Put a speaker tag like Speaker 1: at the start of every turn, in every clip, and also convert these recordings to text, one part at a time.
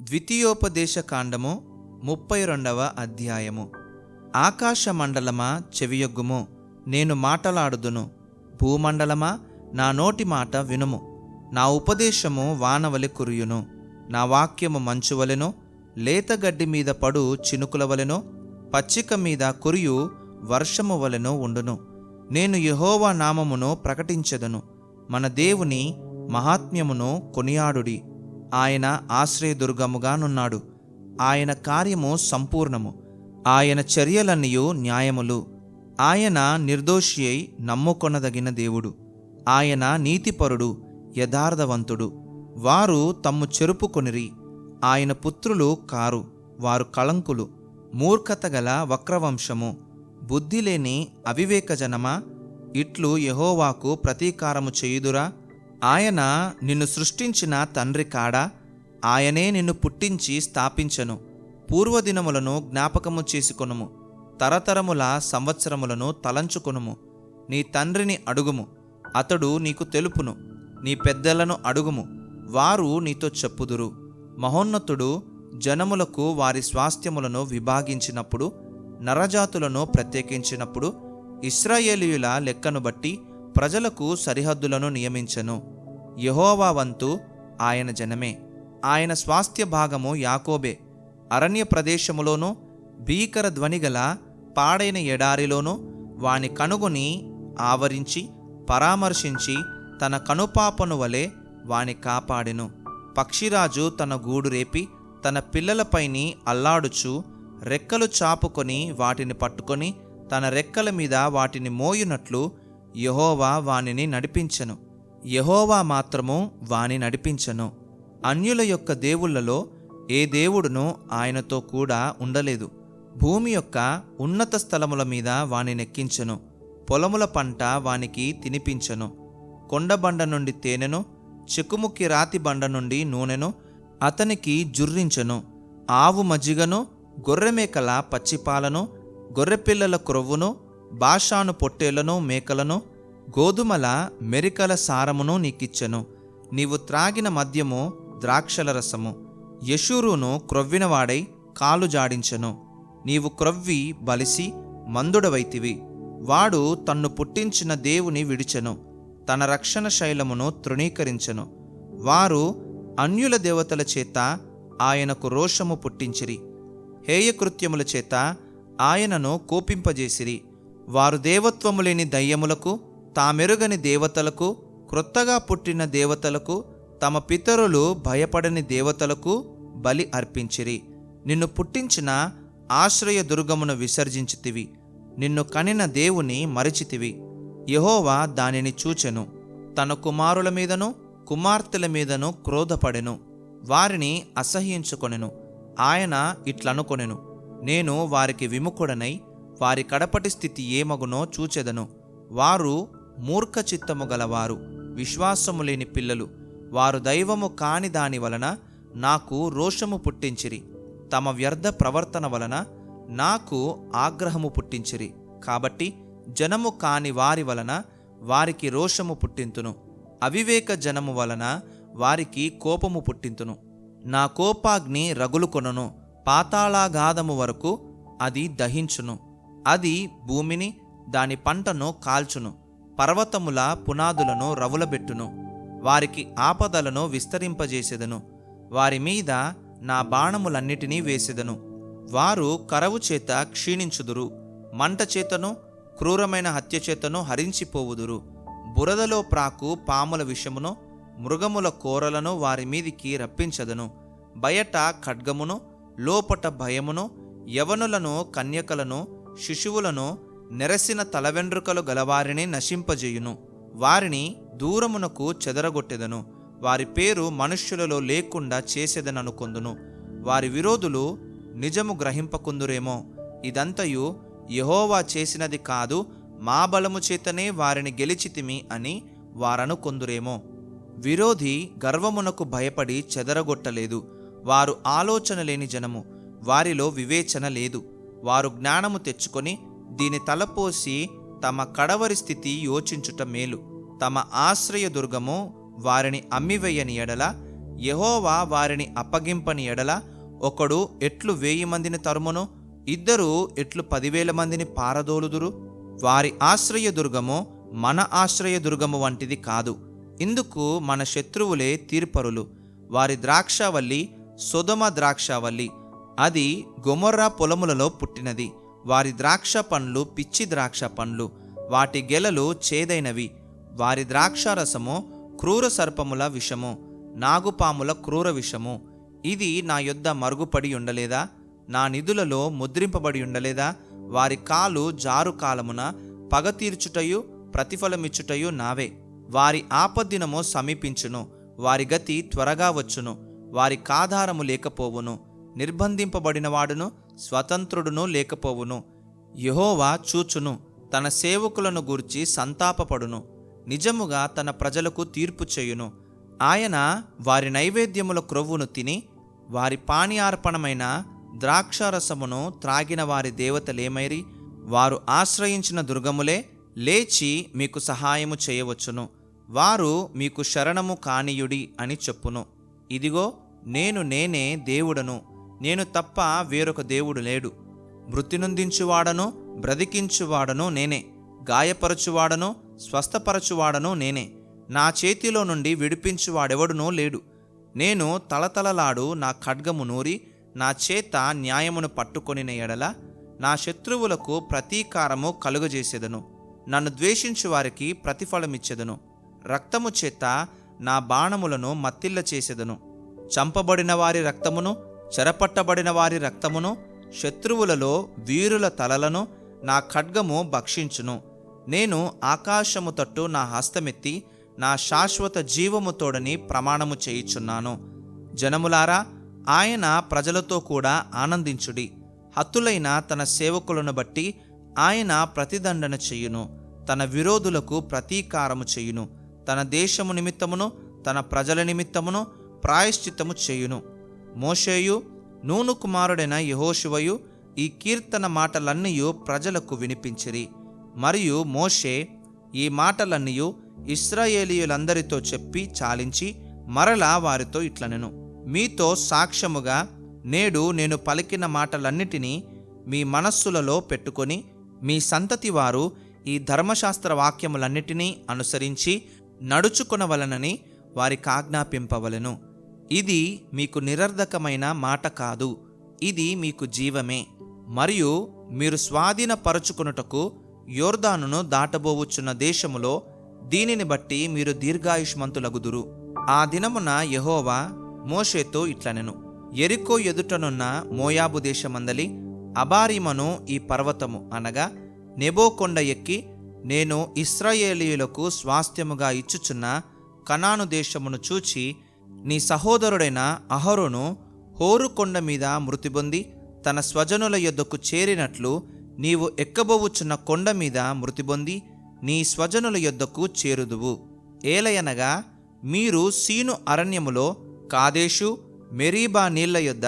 Speaker 1: ద్వితీయోపదేశ కాండము ముప్పై రెండవ అధ్యాయము. ఆకాశ మండలమా చెవియొగ్గుము నేను మాటలాడుదును. భూమండలమా నా నోటి మాట వినుము. నా ఉపదేశము వానవలి కురియును. నా వాక్యము మంచువలెను. లేతగడ్డి మీద పడు చినుకుల వలెనో. పచ్చిక మీద కురియు వర్షము వలెనో ఉండును. నేను యహోవా నామమును ప్రకటించెదను. మన దేవుని మహాత్మ్యమును కొనియాడుడి. ఆయన ఆశ్రయదుర్గముగానున్నాడు. ఆయన కార్యము సంపూర్ణము. ఆయన చర్యలన్నీయు న్యాయములు. ఆయన నిర్దోషి అయి నమ్ముకొనదగిన దేవుడు. ఆయన నీతిపరుడు యథార్థవంతుడు. వారు తమ్ము చెరుపుకొనిరి. ఆయన పుత్రులు కారు వారు కళంకులు. మూర్ఖత గల వక్రవంశము బుద్ధిలేని అవివేకజనమా? ఇట్లు యెహోవాకు ప్రతీకారము చేయుదురా? ఆయన నిన్ను సృష్టించిన తండ్రి కాడా? ఆయనే నిన్ను పుట్టించి స్థాపించను. పూర్వదినములను జ్ఞాపకము చేసుకొనుము. తరతరముల సంవత్సరములను తలంచుకొనుము. నీ తండ్రిని అడుగుము. అతడు నీకు తెలుపును. నీ పెద్దలను అడుగుము. వారు నీతో చెప్పుదురు. మహోన్నతుడు జనములకు వారి స్వాస్థ్యములను విభాగించినప్పుడు నరజాతులను ప్రత్యేకించినప్పుడు ఇస్రాయేలీయుల లెక్కను బట్టి ప్రజలకు సరిహద్దులను నియమించెను. యహోవా వంతు ఆయన జనమే. ఆయన స్వాస్థ్య భాగము యాకోబే. అరణ్య ప్రదేశములోనూ భీకర ధ్వనిగల పాడైన ఎడారిలోనూ వాని కనుగొని ఆవరించి పరామర్శించి తన కనుపాపను వలె వాని కాపాడెను. పక్షిరాజు తన గూడు రేపి తన పిల్లలపైని అల్లాడుచు రెక్కలు చాపుకొని వాటిని పట్టుకొని తన రెక్కల మీద వాటిని మోయునట్లు యహోవా వానిని నడిపించెను. యహోవా మాత్రము వాని నడిపించెను. అన్యుల యొక్క దేవుళ్ళలో ఏ దేవుడును ఆయనతో కూడా ఉండలేదు. భూమి యొక్క ఉన్నత స్థలముల మీద వాని నెక్కించెను. పొలముల పంట వానికి తినిపించెను. కొండబండ నుండి తేనెను చెకుముకి రాతి బండ నుండి నూనెను అతనికి జుర్రించను. ఆవు మజ్జిగను గొర్రెమేకల పచ్చిపాలను గొర్రెపిల్లల క్రొవ్వును బాషాను పొట్టేళ్ళను మేకలను గోధుమల మెరికల సారమును నీకిచ్చెను. నీవు త్రాగిన మద్యము ద్రాక్షల రసము. యశూరును క్రొవ్వినవాడై కాలు జాడించెను. నీవు క్రొవ్వి బలిసి మందుడవైతివి. వాడు తన్ను పుట్టించిన దేవుని విడిచెను. తన రక్షణ శైలమును తృణీకరించెను. వారు అన్యుల దేవతల చేత ఆయనకు రోషము పుట్టించిరి. హేయకృత్యముల చేత ఆయనను కోపింపజేసిరి. వారు దేవత్వము లేని దయ్యములకు తామెరుగని దేవతలకు క్రొత్తగా పుట్టిన దేవతలకు తమ పితరులు భయపడని దేవతలకు బలి అర్పించిరి. నిన్ను పుట్టించిన ఆశ్రయ దుర్గమును విసర్జించితివి. నిన్ను కనిన దేవుని మరిచితివి. యహోవా దానిని చూచెను. తన కుమారుల మీదను కుమార్తెల మీదను క్రోధపడెను. వారిని అసహ్యించుకొనెను. ఆయన ఇట్లనుకొనెను. నేను వారికి విముఖుడనై వారి కడపటి స్థితి ఏమగునో చూచెదను. వారు మూర్ఖ చిత్తము గలవారు విశ్వాసము లేని పిల్లలు. వారు దైవము కాని దాని వలన నాకు రోషము పుట్టించిరి. తమ వ్యర్థ ప్రవర్తన వలన నాకు ఆగ్రహము పుట్టించిరి. కాబట్టి జనము కాని వారి వలన వారికి రోషము పుట్టింతును. అవివేక జనము వలన వారికి కోపము పుట్టింతును. నా కోపాగ్ని రగులు కొనును. పాతాళాగాధము వరకు అది దహించును. అది భూమిని దాని పంటను కాల్చును. పర్వతముల పునాదులను రవులబెట్టును వారికి ఆపదలను విస్తరింపజేసెదను వారి మీద నా బాణములన్నిటినీ వేసెదను. వారు కరవు చేత క్షీణించుదురు మంట చేతను క్రూరమైన హత్య చేతను హరించిపోవుదురు. బురదలో ప్రాకు పాముల విషమును మృగముల కోరలను వారి మీదికి రప్పించదను. బయట ఖడ్గమును లోపట భయమును యవనులను కన్యకలను శిశువులను నెరసిన తలవెండ్రుకలు గలవారిని నశింపజేయును. వారిని దూరమునకు చెదరగొట్టెదను. వారి పేరు మనుష్యులలో లేకుండా చేసేదననుకొందును. వారి విరోధులు నిజము గ్రహింపకుందురేమో. ఇదంతయు యహోవా చేసినది కాదు మా బలము చేతనే వారిని గెలిచితిమి అని వారనుకొందురేమో. విరోధి గర్వమునకు భయపడి చెదరగొట్టలేదు. వారు ఆలోచన లేని జనము. వారిలో వివేచన లేదు. వారు జ్ఞానము తెచ్చుకొని దీని తలపోసి తమ కడవరి స్థితి యోచించుట మేలు. తమ ఆశ్రయ దుర్గము వారిని అమ్మివేయని ఎడల యహోవా వారిని అప్పగింపని ఎడల ఒకడు ఎట్లు వేయి మందిని తరుమును? ఇద్దరు ఎట్లు పదివేల మందిని పారదోలుదురు? వారి ఆశ్రయ దుర్గము మన ఆశ్రయ దుర్గము వంటిది కాదు. ఇందుకు మన శత్రువులే తీర్పరులు. వారి ద్రాక్షావల్లి సుధమ ద్రాక్షావల్లి అది గొమొర్రా పొలములలో పుట్టినది. వారి ద్రాక్ష పండ్లు పిచ్చి ద్రాక్ష పండ్లు వాటి గెలలు చేదైనవి. వారి ద్రాక్షారసము క్రూర సర్పముల విషము నాగుపాముల క్రూర విషము. ఇది నా యొద్ద మరుగుపడి ఉండలేదా? నా నిధులలో ముద్రింపబడి ఉండలేదా? వారి కాలు జారు కాలమున పగ తీర్చుటయు ప్రతిఫలమిచ్చుటయు నావే. వారి ఆపద్దినము సమీపించును వారి గతి త్వరగా వచ్చును వారి కాధారము లేకపోవును. నిర్బంధింపబడినవాడును స్వతంత్రుడును లేకపోవును. యహోవా చూచును తన సేవకులను గూర్చి సంతాపపడును. నిజముగా తన ప్రజలకు తీర్పు చేయును. ఆయన వారి నైవేద్యముల క్రొవ్వును తిని వారి పానీయార్పణమైన ద్రాక్షారసమును త్రాగిన వారి దేవతలేమైరి వారు ఆశ్రయించిన దుర్గములే లేచి మీకు సహాయము చేయవచ్చును. వారు మీకు శరణము కానీయుడి అని చెప్పును. ఇదిగో నేను నేనే దేవుడను. నేను తప్ప వేరొక దేవుడు లేడు. మృతినొందించువాడను బ్రతికించువాడను నేనే. గాయపరచువాడను స్వస్థపరచువాడను నేనే. నా చేతిలో నుండి విడిపించువాడెవడునో లేడు. నేను తలతలలాడు నా ఖడ్గము నూరి నా చేత న్యాయమును పట్టుకొనిన ఎడల నా శత్రువులకు ప్రతీకారము కలుగజేసేదను. నన్ను ద్వేషించు వారికి ప్రతిఫలమిచ్చేదను. రక్తము చేత నా బాణములను మత్తిల్ల చేసేదను చంపబడిన వారి రక్తమును చెరపట్టబడిన వారి రక్తమును శత్రువులలో వీరుల తలలను నా ఖడ్గము భక్షించును. నేను ఆకాశము తట్టు నా హస్తమెత్తి నా శాశ్వత జీవము తోడని ప్రమాణము చేయుచున్నాను. జనములారా ఆయన ప్రజలతో కూడా ఆనందించుడి. హత్తులైన తన సేవకులను బట్టి ఆయన ప్రతిదండన చెయ్యును తన విరోధులకు ప్రతీకారము చెయ్యును తన దేశము నిమిత్తమును తన ప్రజల నిమిత్తమును ప్రాయశ్చిత్తము చేయును. మోషేయు నూను కుమారుడైన యహోశివయు ఈ కీర్తన మాటలన్నీయు ప్రజలకు వినిపించిరి. మరియు మోషే ఈ మాటలన్నీయు ఇస్రాయేలీయులందరితో చెప్పి చాలించి మరలా వారితో ఇట్లనెను. మీతో సాక్ష్యముగా నేడు నేను పలికిన మాటలన్నిటినీ మీ మనస్సులలో పెట్టుకొని మీ సంతతి వారు ఈ ధర్మశాస్త్ర వాక్యములన్నిటినీ అనుసరించి నడుచుకొనవలనని వారికి ఆజ్ఞాపింపవలెను. ఇది మీకు నిరర్ధకమైన మాట కాదు. ఇది మీకు జీవమే. మరియు మీరు స్వాధీనపరచుకొనుటకు యోర్దానును దాటబోవుచున్న దేశములో దీనిని బట్టి మీరు దీర్ఘాయుష్మంతులగుదురు. ఆ దినమున యహోవా మోషేతో ఇట్లనెను. ఎరికో ఎదుటనున్న మోయాబు దేశమందలి అబారీమను ఈ పర్వతము అనగా నెబోకొండ ఎక్కి నేను ఇస్రాయేలీయులకు స్వాస్థ్యముగా ఇచ్చుచున్న కనాను దేశమును చూచి నీ సహోదరుడైన అహరోను హోరు కొండ మీద మృతి పొంది తన స్వజనుల యొద్దకు చేరినట్లు నీవు ఎక్కబోవుచున్న కొండ మీద మృతి పొంది నీ స్వజనుల యొద్దకు చేరుదువు. ఏలయనగా మీరు సీను అరణ్యములో కాదేశు మెరీబా నీళ్ళ యొద్ద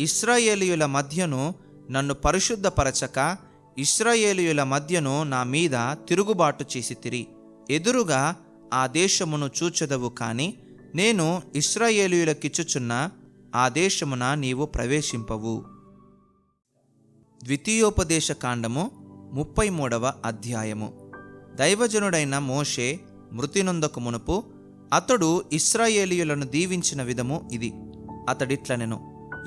Speaker 1: ఇస్రాయేలీయుల మధ్యను నన్ను పరిశుద్ధపరచక ఇస్రాయేలీయుల మధ్యను నా మీద తిరుగుబాటు చేసి తిరి. ఎదురుగా ఆ దేశమును చూచెదవు కానీ నేను ఇస్రాయేలీయులకిచ్చుచున్న ఆ దేశమున నీవు ప్రవేశింపవు. ద్వితీయోపదేశ కాండము ముప్పై మూడవ అధ్యాయము. దైవజనుడైన మోషే మృతి నొందకు మునుపు అతడు ఇస్రాయేలీయులను దీవించిన విధము ఇది. అతడిట్లనెను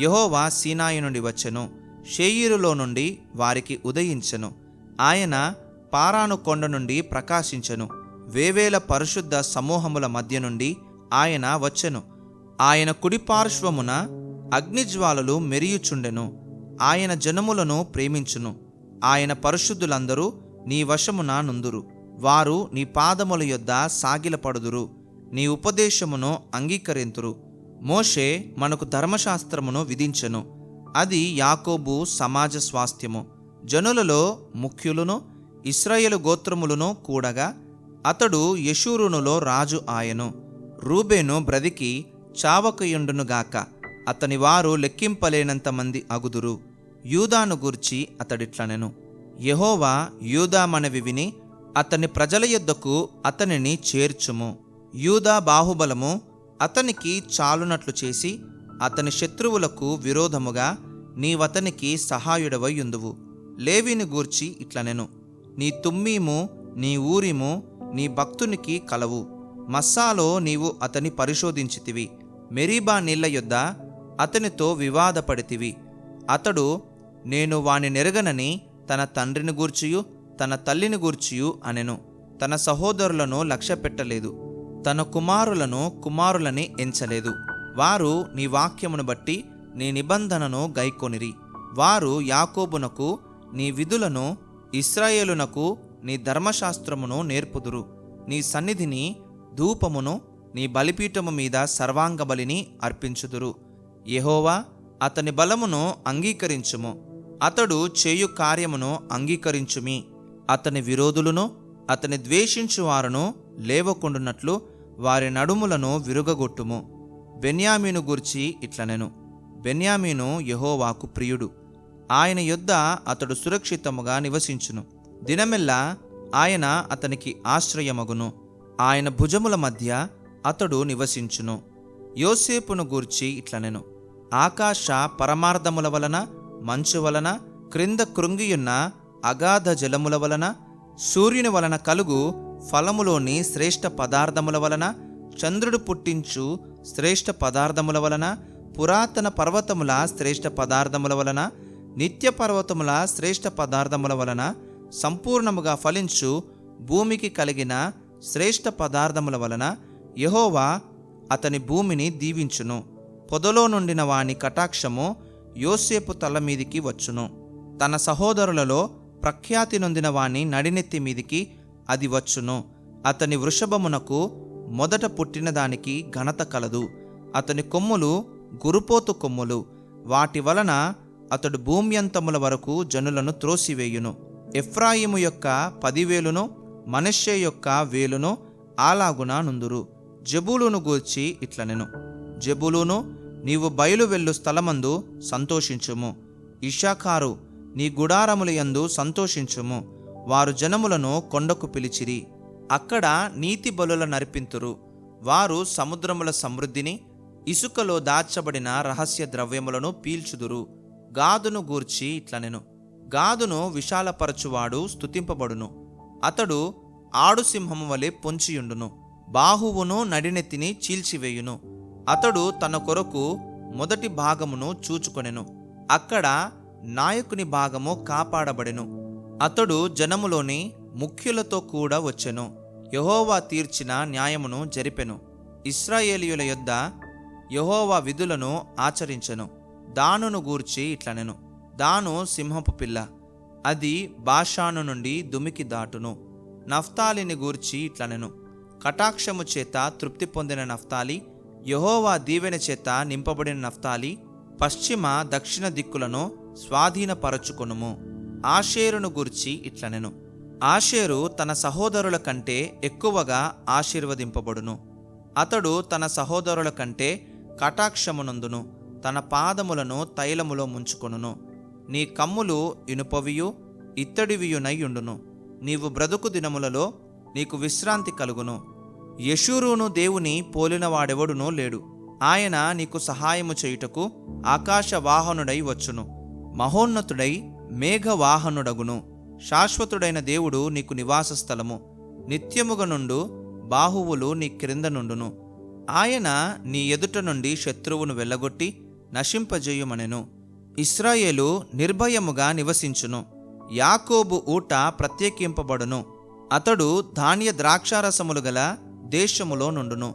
Speaker 1: యహోవా సీనాయి నుండి వచ్చెను షేయిరులో నుండి వారికి ఉదయించెను ఆయన పారాను కొండ నుండి ప్రకాశించెను వేవేల పరిశుద్ధ సమూహముల మధ్య నుండి ఆయన వచ్చెను. ఆయన కుడి పార్శ్వమున అగ్నిజ్వాలలు మెరియుచుండెను. ఆయన జనములను ప్రేమించును. ఆయన పరిశుద్ధులందరూ నీ వశమున నుందురు. వారు నీ పాదముల యొద్ద సాగిలపడుదురు. నీ ఉపదేశమును అంగీకరింతురు. మోషే మనకు ధర్మశాస్త్రమును విధించెను. అది యాకోబు సమాజ స్వాస్థ్యము. జనులలో ముఖ్యులను ఇస్రాయేలు గోత్రములను కూడగా అతడు యశూరునులో రాజు ఆయను. రూబేను బ్రతికి చావకయుండునుగాక అతని వారు లెక్కింపలేనంత మంది అగుదురు. యూదాను గూర్చి అతడిట్లనెను. యెహోవా యూదా మనవి విని అతని ప్రజల యొద్దకు అతనిని చేర్చుము. యూదా బాహుబలము అతనికి చాలునట్లు చేసి అతని శత్రువులకు విరోధముగా నీవతనికి సహాయుడవయ్యుందువు లేవిని గూర్చి ఇట్లనెను. నీ తుమ్మీము నీ ఊరిము నీ భక్తునికి కలవు. మస్సాలో నీవు అతని పరిశోధించితివి. మెరీబా నీళ్ళ యొద్ద అతనితో వివాదపడితివి. అతడు నేను వాని నెరగనని తన తండ్రిని గూర్చియు తన తల్లిని గూర్చియు అనెను. తన సహోదరులను లక్ష్య పెట్టలేదు తన కుమారులను కుమారులని ఎంచలేదు. వారు నీ వాక్యమును బట్టి నీ నిబంధనను గైకొనిరి. వారు యాకోబునకు నీ విధులను ఇస్రాయేలునకు నీ ధర్మశాస్త్రమును నేర్పుదురు. నీ సన్నిధిని ధూపమును నీ బలిపీఠము మీద సర్వాంగ బలిని అర్పించుదురు. యహోవా అతని బలమును అంగీకరించుము. అతడు చేయు కార్యమును అంగీకరించుమి. అతని విరోధులను అతని ద్వేషించువారును లేవకుండునట్లు వారి నడుములను విరుగగొట్టుము. బెన్యామీను గూర్చి ఇట్లనెను. బెన్యామీను యహోవాకు ప్రియుడు. ఆయన యొద్ద అతడు సురక్షితముగా నివసించును. దినమెల్లా ఆయన అతనికి ఆశ్రయమగును. ఆయన భుజముల మధ్య అతడు నివసించును. యోసేపును గూర్చి ఇట్లనెను ఆకాశ పరమార్థముల వలన మంచు వలన క్రింద కృంగియున్న అగాధ జలముల వలన సూర్యుని వలన కలుగు ఫలములోని శ్రేష్ఠ పదార్థముల వలన చంద్రుడు పుట్టించు శ్రేష్ఠ పదార్థముల వలన పురాతన పర్వతముల శ్రేష్ఠ పదార్థముల వలన నిత్య పర్వతముల శ్రేష్ఠ పదార్థముల వలన సంపూర్ణముగా ఫలించు భూమికి కలిగిన శ్రేష్ఠ పదార్థముల వలన యహోవా అతని భూమిని దీవించును. పొదలో నుండిన వాని కటాక్షము యోసేపు తల మీదికి వచ్చును. తన సహోదరులలో ప్రఖ్యాతి నొందిన వాని నడినెత్తి మీదికి అది వచ్చును. అతని వృషభమునకు మొదట పుట్టిన దానికి ఘనత కలదు. అతని కొమ్ములు గురుపోతు కొమ్ములు. వాటి వలన అతడు భూమ్యంతముల వరకు జనులను త్రోసివేయును. ఎఫ్రాయిము యొక్క పదివేలును మనష్య యొక్క వేలును అలాగున నుందురు. జబూలును గూర్చి ఇట్లనెను జబులును నీవు బయలు వెళ్ళు స్థలమందు సంతోషించుము. ఇషాకారు నీ గుడారముల యందు సంతోషించుము. వారు జనములను కొండకు పిలిచిరి. అక్కడ నీతి బలుల నరిపింతురు. వారు సముద్రముల సమృద్ధిని ఇసుకలో దాచబడిన రహస్య ద్రవ్యములను పీల్చుదురు. గాదును గూర్చి ఇట్లనెను గాదును విశాలపరచువాడు స్తుతింపబడును. అతడు ఆడు సింహము వలె పొంచియుండును. బాహువును నడినెత్తిని చీల్చివేయును. అతడు తన కొరకు మొదటి భాగమును చూచుకొనెను. అక్కడ నాయకుని భాగము కాపాడబడెను. అతడు జనములోని ముఖ్యులతో కూడా వచ్చెను. యహోవా తీర్చిన న్యాయమును జరిపెను. ఇస్రాయేలీయుల యొద్ద యహోవా విధులను ఆచరించెను. దానును గూర్చి ఇట్లనెను. దాను సింహపు పిల్ల. అది బాషాను నుండి దుమికి దాటును. నఫ్తాలిని గూర్చి ఇట్లనెను కటాక్షము చేత తృప్తి పొందిన నఫ్తాలి యహోవా దీవెన చేత నింపబడిన నఫ్తాలి పశ్చిమ దక్షిణ దిక్కులను స్వాధీనపరచుకొనుము. ఆషేరును గూర్చి ఇట్లనెను ఆషేరు తన సహోదరుల కంటే ఎక్కువగా ఆశీర్వదింపబడును. అతడు తన సహోదరుల కంటే కటాక్షమునందును తన పాదములను తైలములో ముంచుకొనును. నీ కమ్ములు ఇనుపవియు ఇత్తడివియునయ్యుండును నీవు బ్రతుకు దినములలో నీకు విశ్రాంతి కలుగును. యశూరును దేవుని పోలినవాడెవడునో లేడు. ఆయన నీకు సహాయము చేయుటకు ఆకాశ వాహనుడై వచ్చును. మహోన్నతుడై మేఘవాహనుడగును. శాశ్వతుడైన దేవుడు నీకు నివాస స్థలము నిత్యముగా నుండు బాహువులు నీ క్రింద నుండును. ఆయన నీ ఎదుట నుండి శత్రువును వెళ్ళగొట్టి నశింపజేయుమనెను. ఇస్రాయేలు నిర్భయముగా నివసించును. యాకోబు ఊట ప్రత్యేకింపబడును. అతడు ధాన్య ద్రాక్షారసములు గల దేశములో నుండును.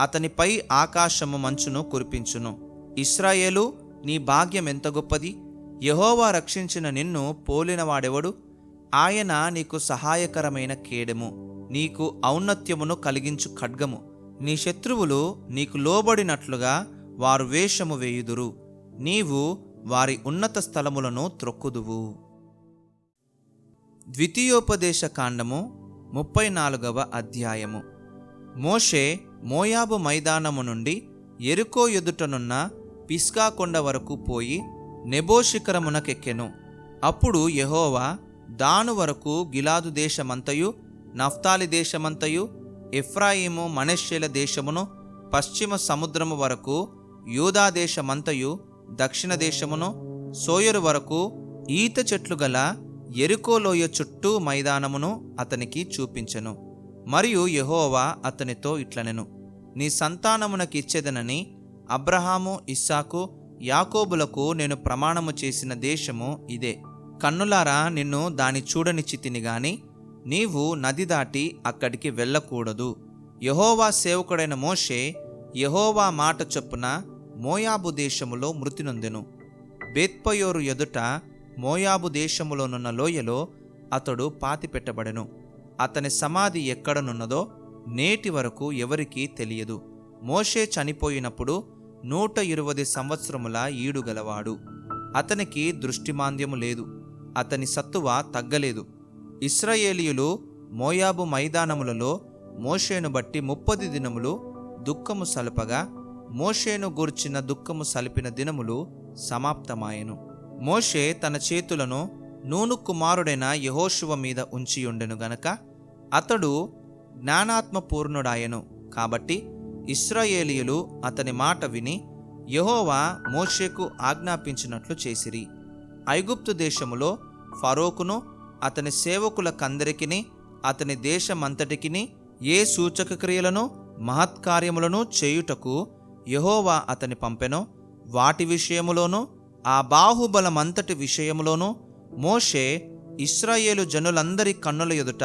Speaker 1: అతనిపై ఆకాశము మంచును కురిపించును. ఇస్రాయేలు నీ భాగ్యం ఎంత గొప్పది? యహోవా రక్షించిన నిన్ను పోలినవాడెవడు? ఆయన నీకు సహాయకరమైన కేడము. నీకు ఔన్నత్యమును కలిగించు ఖడ్గము. నీ శత్రువులు నీకు లోబడినట్లుగా వారు వేషము వేయుదురు. నీవు వారి ఉన్నత స్థలములను త్రొక్కుదువు. ద్వితీయోపదేశ కాండము ముప్పై నాలుగవ అధ్యాయము. మోషే మోయాబు మైదానము నుండి ఎరుకో ఎదుటనున్న పిస్కా కొండ వరకు పోయి నెబో శిఖరమునకెక్కెను. అప్పుడు యెహోవా దాను వరకు గిలాదు దేశమంతయు నఫ్తాలి దేశమంతయు ఎఫ్రాయిము మనష్యేల దేశమును పశ్చిమ సముద్రము వరకు యూదా దేశమంతయు దక్షిణ దేశమును సోయరు వరకు ఈత చెట్లు గల ఎరుకోలోయ చుట్టూ మైదానమును అతనికి చూపించెను. మరియు యహోవా అతనితో ఇట్లనెను నీ సంతానమునకిచ్చేదనని అబ్రహాము ఇస్సాకు యాకోబులకు నేను ప్రమాణము చేసిన దేశము ఇదే. కన్నులారా నిన్ను దాని చూడనిచ్చితిని గాని నీవు నది దాటి అక్కడికి వెళ్ళకూడదు. యహోవా సేవకుడైన మోషే యహోవా మాట చొప్పున మోయాబు దేశములో మృతి నొందెను. బేత్పయోరు ఎదుట మోయాబు దేశములోనున్న లోయలో అతడు పాతిపెట్టబడెను. అతని సమాధి ఎక్కడనున్నదో నేటి వరకు ఎవరికీ తెలియదు. మోషే చనిపోయినప్పుడు నూట ఇరవై సంవత్సరముల ఈడుగలవాడు అతనికి దృష్టిమాంద్యము లేదు. అతని సత్తువ తగ్గలేదు. ఇస్రాయేలీయులు మోయాబు మైదానములలో మోషేను బట్టి ముప్పది దినములు దుఃఖము సలపగా మోషేను గూర్చిన దుఃఖము సలిపిన దినములు సమాప్తమాయెను. మోషే తన చేతులను నూను కుమారుడైన యహోషువ మీద ఉంచియుండెను గనక అతడు జ్ఞానాత్మపూర్ణుడాయెను. కాబట్టి ఇస్రాయేలీయులు అతని మాట విని యహోవా మోషేకు ఆజ్ఞాపించినట్లు చేసిరి. ఐగుప్తు దేశములో ఫరోకును అతని సేవకులకందరికీ అతని దేశమంతటికిని ఏ సూచక క్రియలను మహత్కార్యములను చేయుటకు యహోవా అతని పంపెనో? వాటి విషయములోనూ ఆ బాహుబలమంతటి విషయములోనూ మోషే ఇస్రాయేలు జనులందరి కన్నుల ఎదుట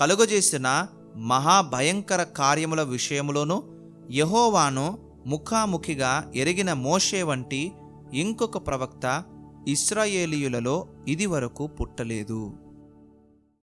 Speaker 1: కలుగజేసిన మహాభయంకర కార్యముల విషయములోనూ యహోవాను ముఖాముఖిగా ఎరిగిన మోషే వంటి ఇంకొక ప్రవక్త ఇస్రాయేలీయులలో ఇదివరకు పుట్టలేదు.